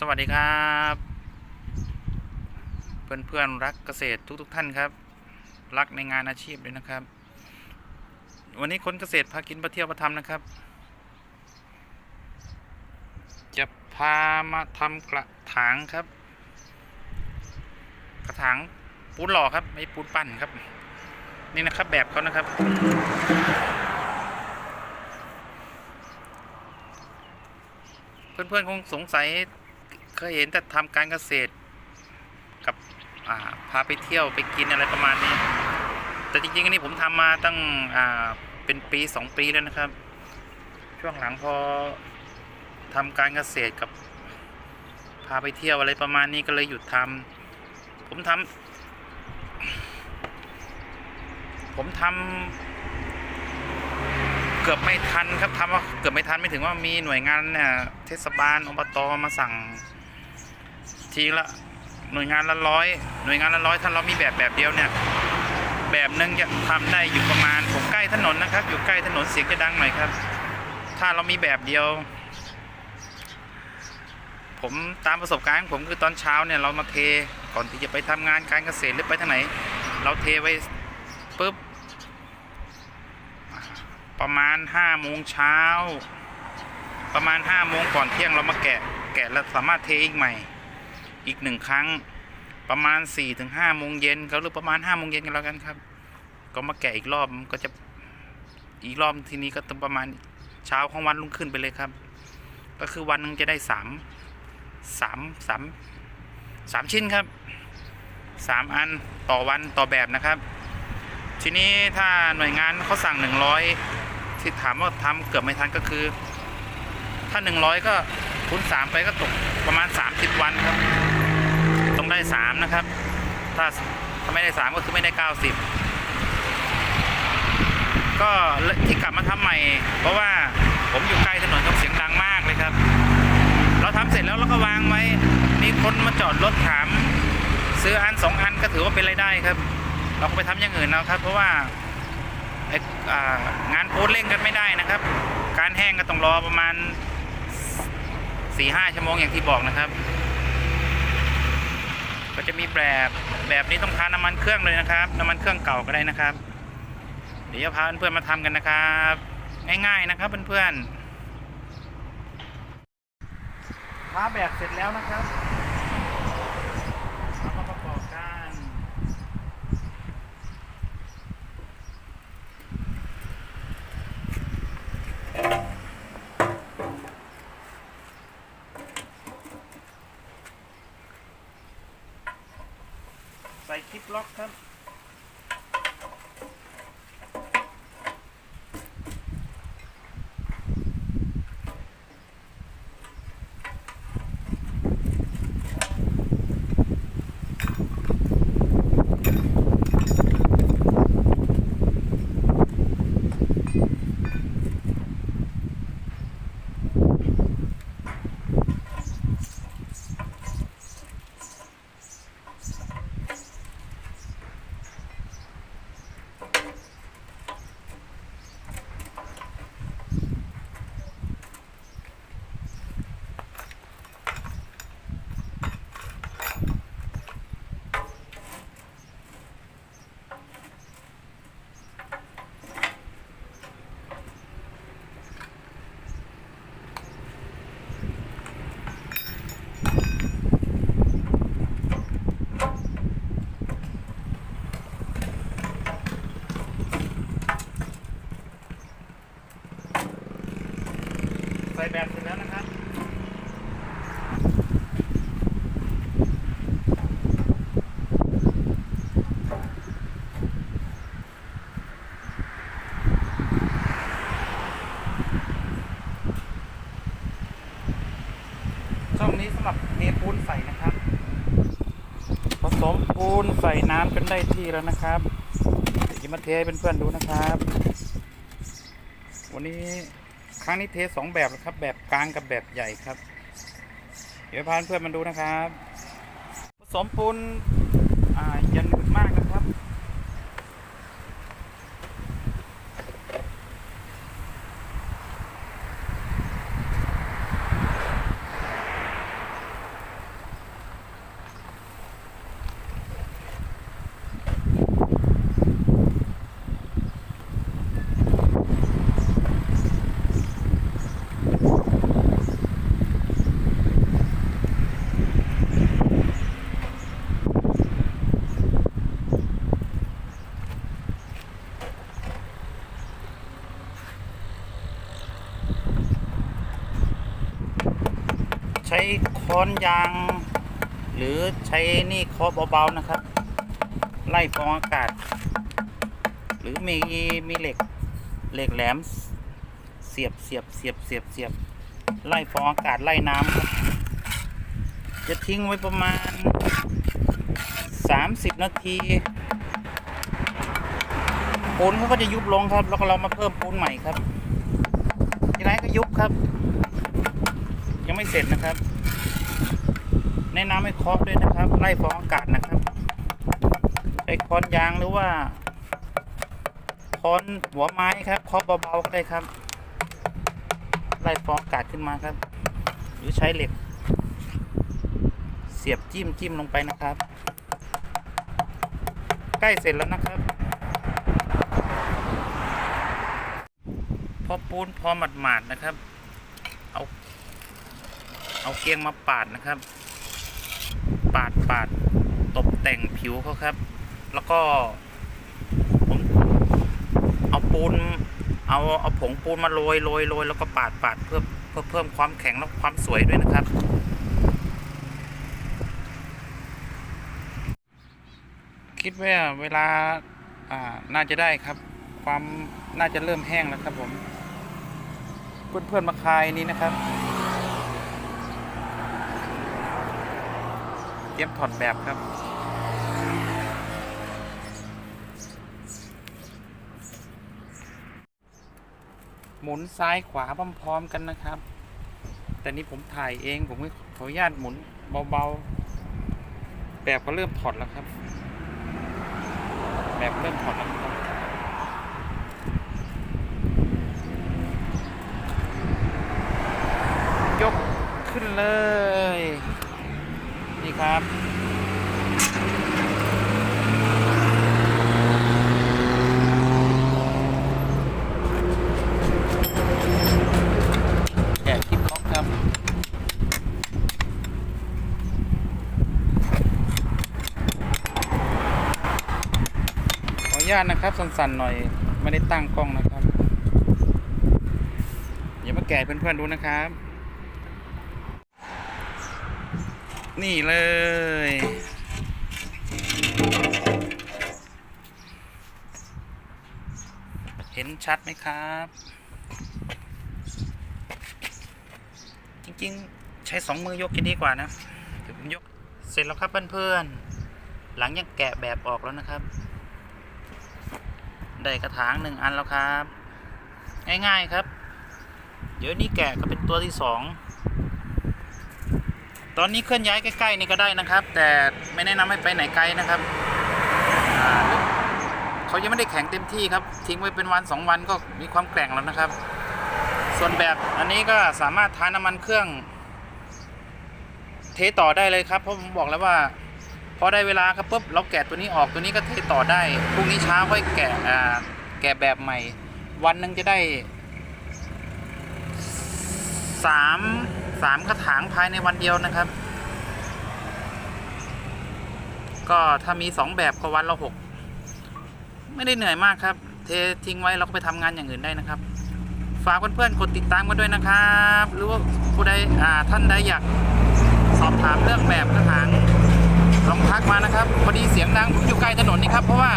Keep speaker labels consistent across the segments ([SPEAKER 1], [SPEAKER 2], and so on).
[SPEAKER 1] สวัสดีครับ เพื่อนเพื่อนรักเกษตรทุกทุกๆท่านครับ รักในงานอาชีพด้วยนะครับ วันนี้คนเกษตรพากินพาเที่ยวพาทำนะครับ จะพามาทำกระถางครับ กระถางปูนหล่อครับไม่ปูนปั้นครับ นี่นะครับแบบเขานะครับเพื่อนๆคงสงสัย เคยเห็นแต่ทำการเกษตร กับาพาไปเที่ยวไปกินอะไรประมาณนี้ แต่จริงๆอันนี้ผมทำมาตั้งเป็นปีสองปีแล้วนะครับ ช่วงหลังพอทำการเกษตรกับพาไปเที่ยวอะไรประมาณนี้ก็เลยหยุดทำผมทำผมทำเกือบไม่ทันครับทำว่าเกือบไม่ทันไม่ถึงว่ามีหน่วยงานเนี่ยเทศบาลอบตมาสั่ง ทีละหน่วยงานละร้อยหน่วยงานละร้อยถ้าเรามีแบบแบบเดียวเนี่ยแบบหนึงจะทำได้อยู่ประมาณผมใกล้ถนนนะครับ อยู่ใกล้ถนนเสียงจะดังหน่อยครับ ถ้าเรามีแบบเดียว ผมตามประสบการณ์ผมคือตอนเช้าเนี่ยเรามาเทก่อนที่จะไปทำงานการเกษตรหรือไปทางไหน เราเทไว้ปุ๊บประมาณห้าโมงเช้าประมาณห้าโมงก่อนเที่ยงเรามาแกะแกะแล้วสามารถเทอีกใหม่ อีกหนึ่งครั้งประมาณสี่ถึงห้าโมงเย็นเขาหรือประมาณห้าโมงเย็นกันแล้วกันครับ ก็มาแกะอีกรอบก็จะอีกรอบทีนี้ก็ต้องประมาณเช้าของวันรุ่งขึ้นไปเลยครับ ก็คือวันหนึงจะได้สามสามสามสามชิ้นครับสามอันต่อวันต่อแบบนะครับ ทีนี้ถ้าหน่วยงานเขาสั่งหนึ่งร้อยที่ถามว่าทำเกือบไม่ทันก็คือ ถ้าหนึ่งร้อยก็คูณสามไปก็ตกประมาณสามสิบวันครับ ได้สามนะครับ ถ้าถ้าไม่ได้สามก็คือไม่ได้เก้าสิบก็ที่กลับมาทำใหม่ เพราะว่าผมอยู่ใกล้ถนนกับเสียงดังมากเลยครับ เราทำเสร็จแล้วเราก็วางไว้ มีคนมาจอดรถถาม ซื้ออันสองอันก็ถือว่าเป็นรายได้ครับ เราก็ไปทำอย่างอื่นนะครับ เพราะว่างานโพสเร่งกันไม่ได้นะครับ การแห้งก็ต้องรอประมาณสี่ห้าชั่วโมงอย่างที่บอกนะครับ ก็จะมีแบบแบบนี้ต้องทาน้ำมันเครื่องเลยนะครับ น้ำมันเครื่องเก่าก็ได้นะครับ เดี๋ยวจะพาเพื่อนๆมาทำกันนะครับ ง่ายๆนะครับเพื่อนๆทาแบบเสร็จแล้วนะครับเอามาประกอบกัน ใส่คลิปล็อกครับ แบบเสร็จแล้วนะครับช่องนี้สำหรับเทปูนใส่นะครับ ผสมปูนใส่น้ำกันได้ที่แล้วนะครับเดี๋ยวจะมาเทให้เพื่อนๆดูนะครับ วันนี้ ครั้งนี้เทสสองแบบครับ แบบกลางกับแบบใหญ่ครับ เดี๋ยวพาเพื่อนๆมาดูนะครับ ผสมปูนอ่าอย่าหนืดมากนะครับ ใช้ค้อนยาง หรือใช้นี่เคาะเบาๆนะครับ ไล่ฟองอากาศ หรือมีมีเหล็กเหล็กแหลม เสียบเสียบเสียบเสียบเสียบไล่ฟองอากาศไล่น้ำครับจะทิ้งไว้ประมาณ 30 นาทีปูนเขาก็จะยุบลงครับ แล้วก็เรามาเพิ่มปูนใหม่ครับทีไรก็ยุบครับ ไม่เสร็จนะครับ แนะนำให้เคาะด้วยนะครับ ไล่ฟองอากาศนะครับใช้ค้อนยางหรือว่าค้อนหัวไม้ครับเคาะเบาๆก็ได้ครับ ไล่ฟองอากาศขึ้นมาครับ หรือใช้เหล็ก เสียบจิ้มจิ้มลงไปนะครับ ใกล้เสร็จแล้วนะครับพอปูนพอหมาดๆนะครับ เอา เอาเกียงมาปาดนะครับ ปาดปาดตกแต่งผิวเขาครับ แล้วก็ผมเอาปูนเอาเอาผงปูนมาโรยโรยโรยแล้วก็ปาดปาดเพื่อเพื่อเพิ่มความแข็งและความสวยด้วยนะครับคิดว่าเวลาอ่าน่าจะได้ครับ ความน่าจะเริ่มแห้งแล้วครับผม เพื่อนเพื่อนๆมาคายนี้นะครับ เตรียมถอดแบบครับหมุนซ้ายขวาพร้อมๆกันนะครับ แต่นี้ผมถ่ายเองผมขออนุญาตหมุนเบาๆ แบบก็เริ่มถอดแล้วครับ แบบเริ่มถอดแล้วครับยกขึ้นเลย ครับแกะคิปล็อกครับขออนุญาตนะครับสั่นๆหน่อยไม่ได้ตั้งกล้องนะครับอย่ามาแกะเพื่อนๆดูนะครับ นี่เลย เห็นชัดไหมครับ จริงๆ ใช้สองมือยกจะดีกว่านะเดี๋ยวผมยก เสร็จแล้วครับเพื่อนๆ หลังจากแกะแบบออกแล้วนะครับ ได้กระถางหนึ่งอันแล้วครับ ง่ายๆครับ เดี๋ยวนี้แกะก็เป็นตัวที่สอง ตอนนี้เคลื่อนย้ายใกล้ๆนี่ก็ได้นะครับ แต่ไม่แนะนำให้ไปไหนไกลนะครับเขายังไม่ได้แข็งเต็มที่ครับ ทิ้งไว้เป็นวันสองวันก็มีความแกร่งแล้วนะครับ ส่วนแบบอันนี้ก็สามารถทาน้ำมันเครื่อง เทต่อได้เลยครับเพราะผมบอกแล้วว่าพอได้เวลาครับปุ๊บเราแกะตัวนี้ออกตัวนี้ก็เทต่อได้พรุ่งนี้เช้าค่อยแกะแกะแบบใหม่ วันหนึ่งจะได้สาม สามกระถางภายในวันเดียวนะครับ ก็ถ้ามีสองแบบก็วันละหกไม่ได้เหนื่อยมากครับ เททิ้งไว้เราก็ไปทำงานอย่างอื่นได้นะครับ ฝากเพื่อนๆกดติดตามกันด้วยนะครับ หรือว่าผู้ใดอ่าท่านใดอยากสอบถามเรื่องแบบกระถางลองทักมานะครับพอดีเสียงดังผมอยู่ใกล้ถนนนี่ครับเพราะว่า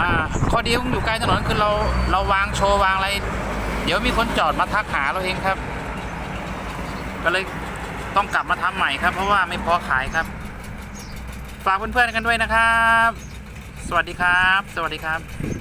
[SPEAKER 1] อ่าข้อดีผมอยู่ใกล้ถนนคือเราเราวางโชว์วางอะไร เดี๋ยวมีคนจอดมาทักหาเราเองครับ ก็เลยต้องกลับมาทำใหม่ครับ เพราะว่าไม่พอขายครับ ฝากเพื่อนๆกันด้วยนะครับ สวัสดีครับ สวัสดีครับ